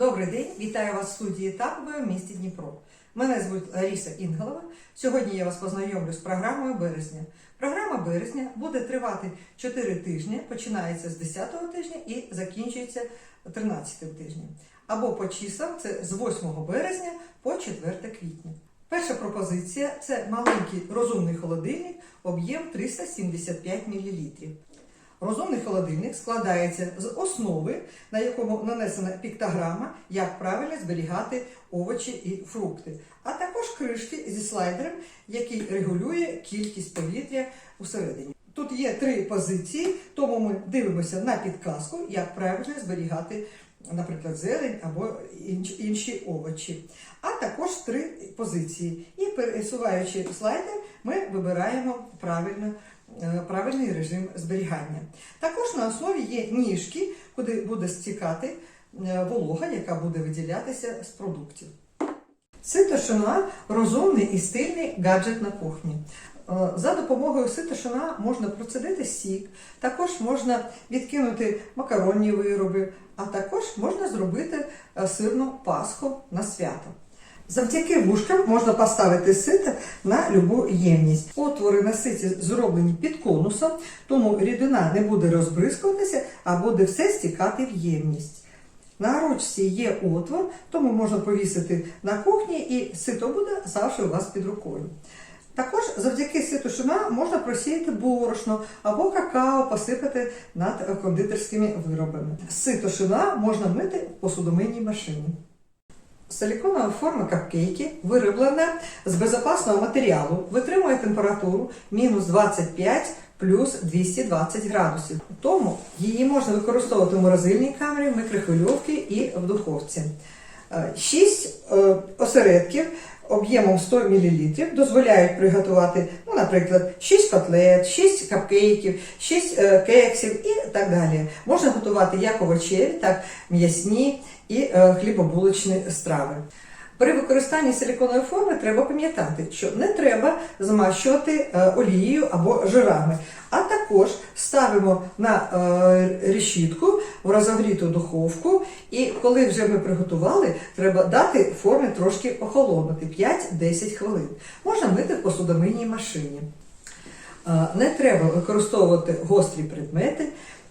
Добрий день, вітаю вас в студії Тапової в місті Дніпро. Мене звуть Лариса Інгалова. Сьогодні я вас познайомлю з програмою березня. Програма березня буде тривати 4 тижні, починається з 10 тижня і закінчується 13 тижнем. Або по числам це з 8 березня по 4 квітня. Перша пропозиція це маленький розумний холодильник, об'єм 375 мл. Розумний холодильник складається з основи, на якому нанесена піктограма, як правильно зберігати овочі і фрукти, а також кришки зі слайдером, який регулює кількість повітря усередині. Тут є три позиції, тому ми дивимося на підказку, як правильно зберігати, наприклад, зелень або інші овочі. А також три позиції. І пересуваючи слайдер, ми вибираємо правильно правильний режим зберігання. Також на основі є ніжки, куди буде стікати е, волога, яка буде виділятися з продуктів. Сито шина розумний і стильний гаджет на кухні. Е, За допомогою сито шина можна процедити сік, також можна відкинути макаронні вироби, а також можна зробити е, сирну пасху на свято. Завдяки вушкам можна поставити сито на любу ємність. Отвори на ситі зроблені під конусом, тому рідина не буде розбризкуватися, а буде все стікати в ємність. На ручці є отвор, тому можна повісити на кухні і сито буде завжди у вас під рукою. Також завдяки ситу шина можна просіяти борошно або какао посипати над кондитерськими виробами. Сито шина можна мити в посудомийній машині. Силіконова форма капкейки вироблена з безпечного матеріалу, витримує температуру мінус 25 плюс 220 градусів. Тому її можна використовувати в морозильній камері, в мікрохвильовці і в духовці. Е, Шість е, осередків об'ємом 100 мл дозволяють приготувати, ну, наприклад, 6 котлет, 6 капкейків, 6 е, кексів і так далі. Можна готувати як овочеві, так м'ясні і е, хлібобулочні страви. При використанні силіконової форми треба пам'ятати, що не треба змащувати е, олією або жирами, а також ставимо на е, решітку в розогріту духовку, і коли вже ми приготували, треба дати формі трошки охолонути 5-10 хвилин. Можна мити в посудомийній машині. Не треба використовувати гострі предмети,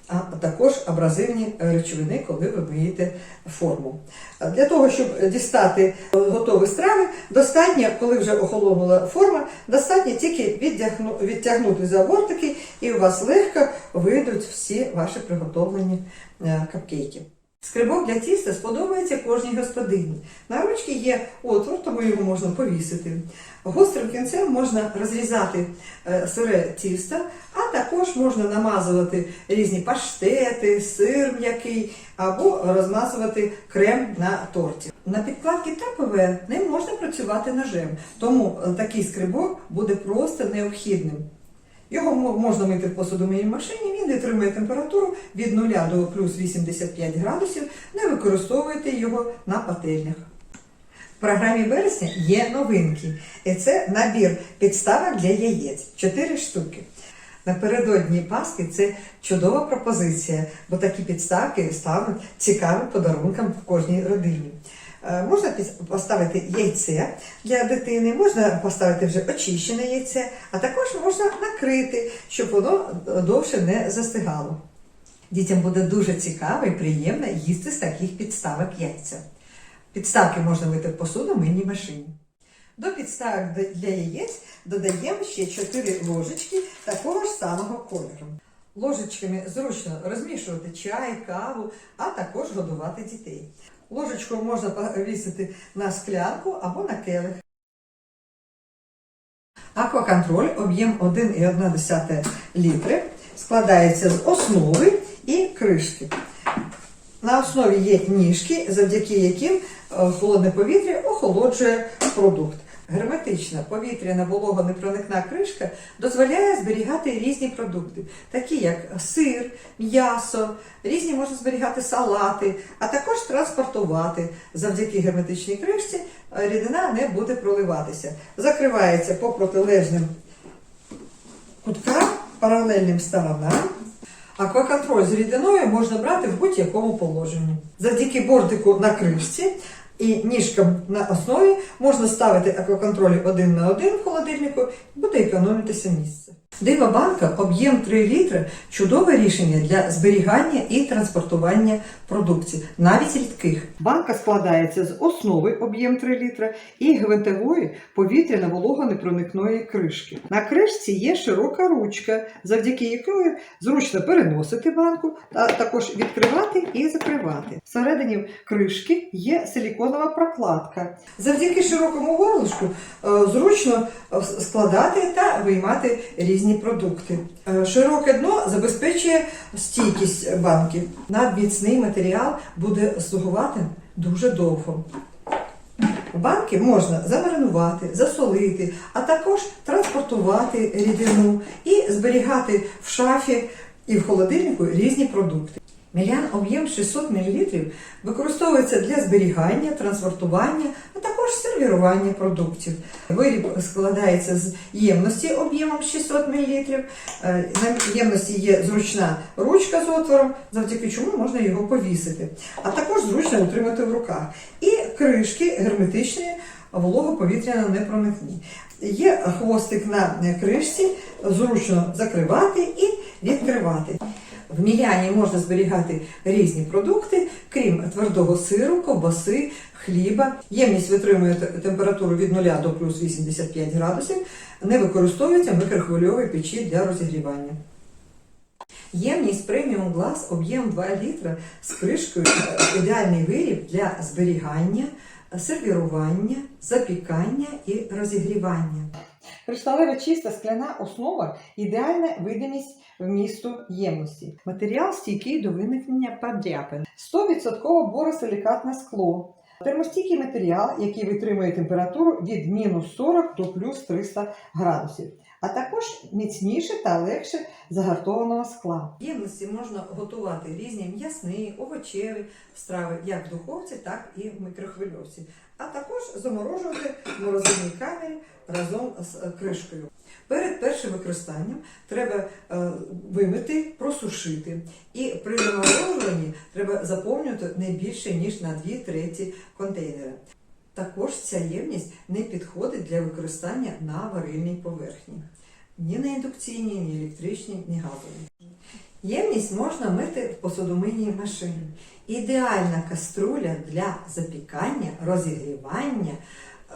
а також абразивні речовини, коли ви миєте форму. Е, Для того, щоб дістати е, готові страви, достатньо, коли вже охолонула форма, достатньо тільки відтягнути за бортики, і у вас легко вийдуть всі ваші приготовлені е, капкейки. Скрибок для тіста сподобається кожній господині. На ручці є отвор, тому його можна повісити. Гострим кінцем можна розрізати е, сире тісто, а також можна намазувати різні паштети, сир м'який або розмазувати крем на торті. На підкладки тапове не можна працювати ножем, тому е, такий скрибок буде просто необхідним. Його можна мити в посудомийній машині, він витримує температуру від 0 до плюс 85 градусів, не використовуйте його на пательнях. В програмі вересня є новинки, і це набір підставок для яєць 4 штуки. Напередодні Пасхи це чудова пропозиція, бо такі підставки стануть цікавим подарунком в кожній родині. Е, Можна поставити яйце для дитини, можна поставити вже очищене яйце, а також можна накрити, щоб воно довше не застигало. Дітям буде дуже цікаво і приємно їсти з таких підставок яйця. Підставки можна мити в посудомийній машині. До підставок для яєць додаємо ще 4 ложечки такого ж самого кольору. Ложечками зручно розмішувати чай, каву, а також годувати дітей. Ложечку можна повісити на склянку або на келих. Акваконтроль об'єм 1,1 літри складається з основи і кришки. На основі є ніжки, завдяки яким е, холодне повітря охолоджує продукт. Герметична повітряна вологонепроникна кришка дозволяє зберігати різні продукти, такі як сир, м'ясо, різні можна зберігати салати, а також транспортувати. Завдяки герметичній кришці е, рідина не буде проливатися. Закривається по протилежним куткам, паралельним сторонам. Акваконтроль з рідиною можна брати в будь-якому положенні. Завдяки бортику на кришці і ніжкам на основі можна ставити акваконтроль один на один в холодильнику буде економитися місце. Дива банка об'єм 3 літри чудове рішення для зберігання і транспортування продукції, навіть рідких. Банка складається з основи об'єм 3 літра і гвинтової повітряно-вологонепроникної кришки. На кришці є широка ручка, завдяки якої зручно переносити банку, та також відкривати і закривати. Всередині кришки є силіконова прокладка. Завдяки широкому горлышку е, зручно е, складати та виймати різні продукти. Е, Широке дно забезпечує стійкість банки. Надміцний матеріал буде слугувати дуже довго. Банки можна замаринувати, засолити, а також транспортувати рідину і зберігати в шафі і в холодильнику різні продукти. Мілян об'єм 600 мл використовується для зберігання, транспортування, а також сервірування продуктів. Виріб складається з ємності об'ємом 600 мл. Е, На ємності є зручна ручка з отвором, завдяки чому можна його повісити, а також зручно утримати в руках. І кришки герметичні, волого-повітряно непроникні. Є хвостик на кришці, зручно закривати і відкривати. В міляні можна зберігати різні продукти, крім твердого сиру, ковбаси, хліба. Ємність витримує температуру від 0 до плюс 85 градусів, не використовується в мікрохвильовій печі для розігрівання. Ємність преміум глаз об'єм 2 літра з кришкою е, ідеальний виріб для зберігання, сервірування, запікання і розігрівання. Кришталева чиста скляна основа ідеальна видимість вмісту ємності. Матеріал стійкий до виникнення подряпин. 100% боросилікатне скло. Термостійкий матеріал, який витримує температуру від мінус 40 до плюс 300 градусів, а також міцніше та легше загартованого скла. Ємності можна готувати різні м'ясні, овочеві страви як в духовці, так і в мікрохвильовці, а також заморожувати в морозильній камері разом з е, кришкою. Перед першим використанням треба е, вимити, просушити. І при заморожуванні треба заповнювати не більше, ніж на 2 треті контейнера. Також ця ємність не підходить для використання на варильній поверхні. Ні на індукційній, ні електричній, ні газовій. Ємність можна мити в посудомийній машині. Ідеальна каструля для запікання, розігрівання,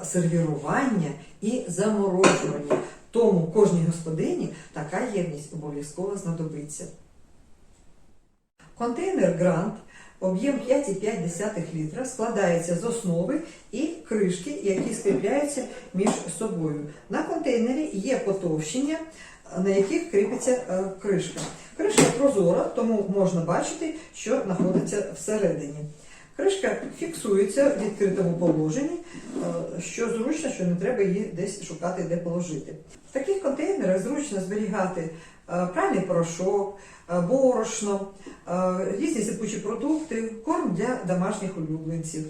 сервірування і заморожування. Тому кожній господині така ємність обов'язково знадобиться. Контейнер Грант об'єм 5,5 літра складається з основи і кришки, які скріпляються між собою. На контейнері є потовщення, на яких кріпиться е, кришка. Кришка прозора, тому можна бачити, що знаходиться всередині. Кришка фіксується в відкритому положенні, е, що зручно, що не треба її десь шукати, де положити. В таких контейнерах зручно зберігати е, пральний порошок, борошно, різні сипучі продукти, корм для домашніх улюбленців.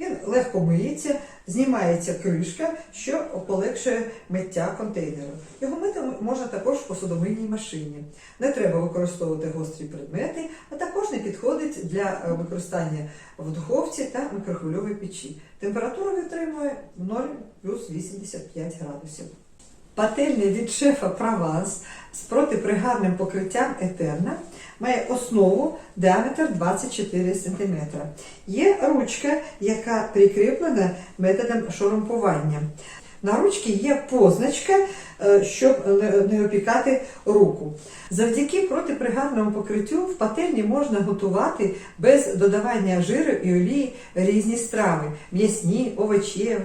Він легко миється, знімається кришка, що полегшує миття контейнеру. Його мити можна також в посудомийній машині. Не треба використовувати гострі предмети, а також не підходить для е, використання в духовці та мікрохвильовій печі. Температура витримує 0 плюс 85 градусів. Пательня від шефа Прованс з протипригарним покриттям Етерна має основу діаметр 24 см. Є ручка, яка прикріплена методом шурумпування. На ручці є позначка, е, щоб не- опікати руку. Завдяки протипригарному покриттю в пательні можна готувати без додавання жиру і олії різні страви: м'ясні, овочеві,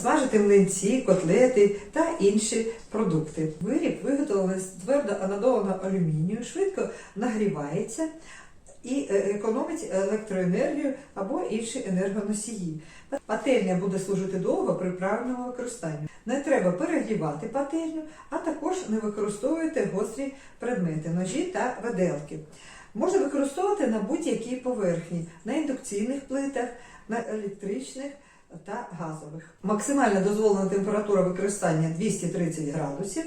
смажити млинці, котлети та інші продукти. Виріб виготовлений з твердо анодованого алюмінію, швидко нагрівається і е, економить електроенергію або інші енергоносії. Пательня буде служити довго при правильному використанні. Не треба перегрівати пательню, а також не використовуйте гострі предмети, ножі та виделки. Можна використовувати на будь-якій поверхні, на індукційних плитах, на електричних та газових. Максимальна дозволена температура використання 230 градусів.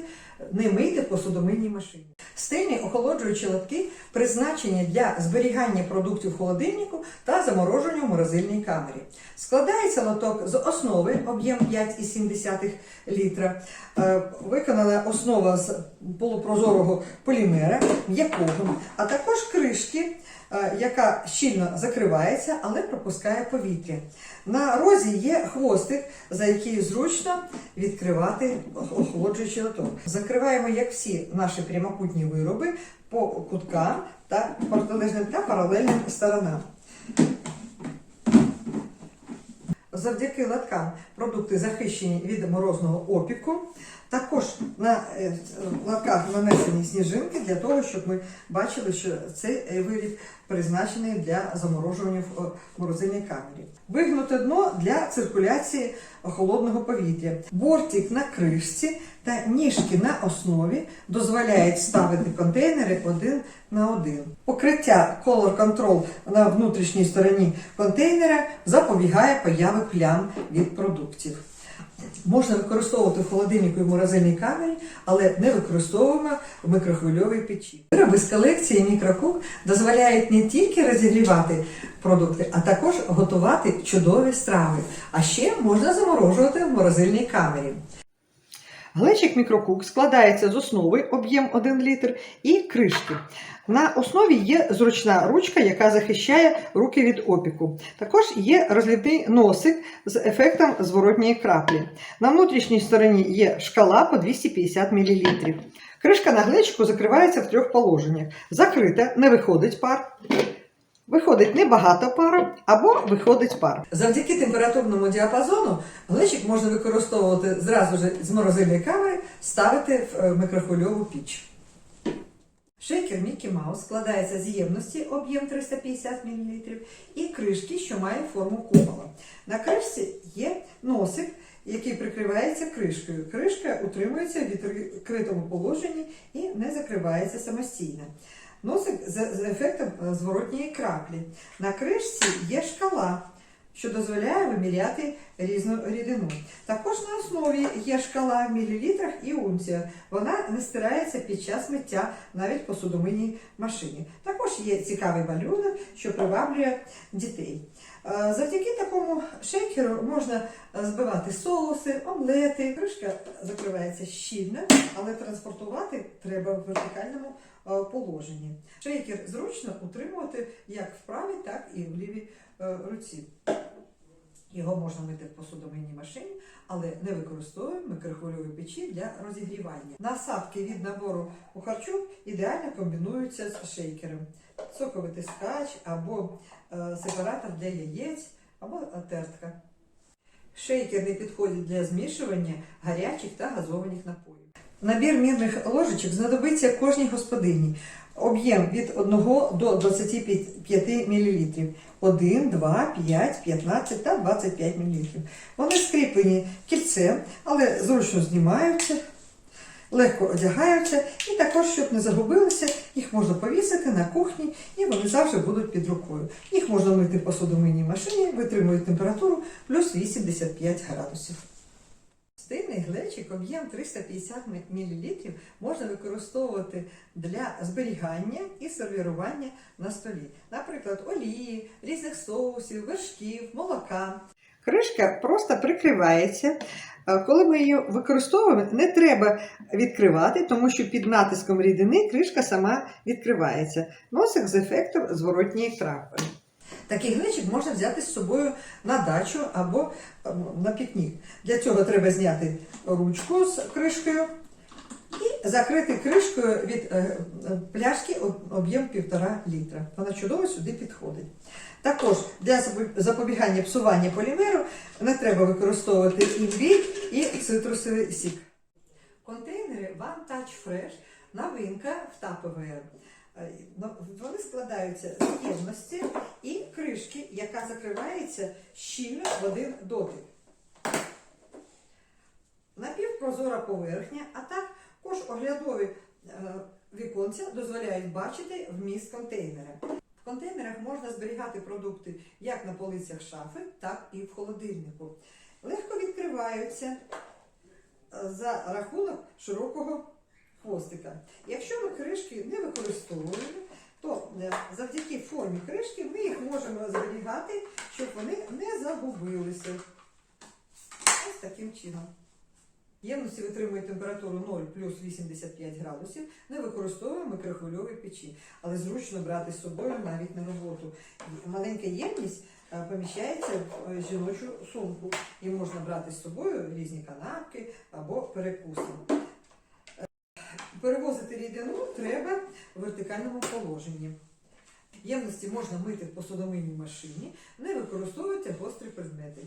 Не мийте в посудомийній машині. Стильні охолоджуючі лотки призначені для зберігання продуктів в холодильнику та замороження в морозильній камері. Складається лоток з основи об'єм 5,7 літра. Е, Виконана основа з полупрозорого полімера, м'якого, а також кришки, е, яка щільно закривається, але пропускає повітря. На розі є хвостик, за який зручно відкривати охолоджуючий лоток. Закриваємо, як всі наші прямокутні вироби, по куткам та протилежним та паралельним сторонам. Завдяки латкам продукти захищені від морозного опіку. Також на е, нанесені сніжинки для того, щоб ми бачили, що цей виріб призначений для заморожування в е, морозильній камері. Вигнуте дно для циркуляції холодного повітря. Бортик на кришці та ніжки на основі дозволяють ставити контейнери один на один. Покриття Color Control на внутрішній стороні контейнера запобігає появи плям від продуктів. Можна використовувати в холодильнику і в морозильній камері, але не використовуємо в микрохвильовій печі. Вироби з колекції мікрокук дозволяють не тільки розігрівати продукти, а також готувати чудові страви. А ще можна заморожувати в морозильній камері. Глечик мікрокук складається з основи об'єм 1 літр і кришки. На основі є зручна ручка, яка захищає руки від опіку. Також є розлітний носик з ефектом зворотньої краплі. На внутрішній стороні є шкала по 250 мл. Кришка на глечику закривається в трьох положеннях. Закрита, не виходить пар. Виходить небагато пару або виходить пар. Завдяки температурному діапазону глечик можна використовувати зразу ж з морозильної камери, ставити в е, микрохвильову піч. Шейкер Мікі Маус складається з ємності об'єм 350 мл і кришки, що має форму купола. На кришці є носик, який прикривається кришкою. Кришка утримується в відкритому положенні і не закривається самостійно. Носик з, ефектом е, зворотньої краплі. На кришці є шкала, що дозволяє виміряти різну рідину. Також на основі є шкала в мілілітрах і унція. Вона не стирається під час миття навіть по посудомийній машині. Також є цікавий малюнок, що приваблює дітей. Е, Завдяки такому шейкеру можна збивати соуси, омлети. Кришка закривається щільно, але транспортувати треба в вертикальному е, положенні. Шейкер зручно утримувати як в правій, так і в лівій е, руці. Його можна мити в посудомийній машині, але не використовуємо микрохвильові печі для розігрівання. Насадки від набору у харчу ідеально комбінуються з шейкером. Соковитискач або е, сепаратор для яєць, або тертка. Шейкер не підходить для змішування гарячих та газованих напоїв. Набір мірних ложечок знадобиться кожній господині. Об'єм від 1 до 25 мл. 1, 2, 5, 15 та 25 мл. Вони скріплені кільцем, але зручно знімаються, легко одягаються і також, щоб не загубилися, їх можна повісити на кухні і вони завжди будуть під рукою. Їх можна мити в посудомийній машині, витримують температуру плюс 85 градусів. Стильний глечик об'єм 350 мл можна використовувати для зберігання і сервірування на столі. Наприклад, олії, різних соусів, вершків, молока. Кришка просто прикривається. Е, Коли ми її використовуємо, не треба відкривати, тому що під натиском рідини кришка сама відкривається. Носик з ефектом зворотньої крапки. Такий глечик можна взяти з собою на дачу або ем, на пікнік. Для цього треба зняти ручку з кришкою і закрити кришкою від е, е, пляшки об'єм 1,5 літра. Вона чудово сюди підходить. Також для запобігання псування полімеру не треба використовувати імбір і цитрусовий сік. Контейнери One Touch Fresh новинка в Tupperware. Е, ну, Вони складаються з ємності і кришки, яка закривається щільно в один дотик. Напівпрозора поверхня, а також оглядові е, віконця дозволяють бачити вміст контейнера. В контейнерах можна зберігати продукти як на полицях шафи, так і в холодильнику. Легко відкриваються е, за рахунок широкого хвостика. Якщо ми кришки не використовуємо, то е, завдяки формі кришки ми їх можемо зберігати, щоб вони не загубилися. Ось таким чином. Ємності витримує температуру 0 плюс 85 градусів, не використовуємо микрохвильові печі, але зручно брати з собою навіть на роботу. Маленька ємність е, поміщається в е, жіночу сумку і можна брати з собою різні канапки або перекуси. Перевозити рідину треба в вертикальному положенні. Ємності можна мити в посудомийній машині, не використовуйте гострі предмети.